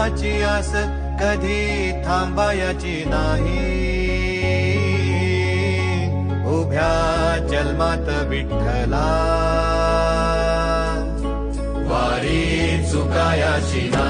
विठ्ठलाची आस कधी थांबायची नाही. उभ्या जन्मात विठ्ठला वारी चुकायाची नाही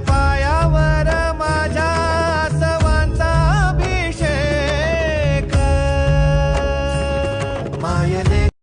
fire.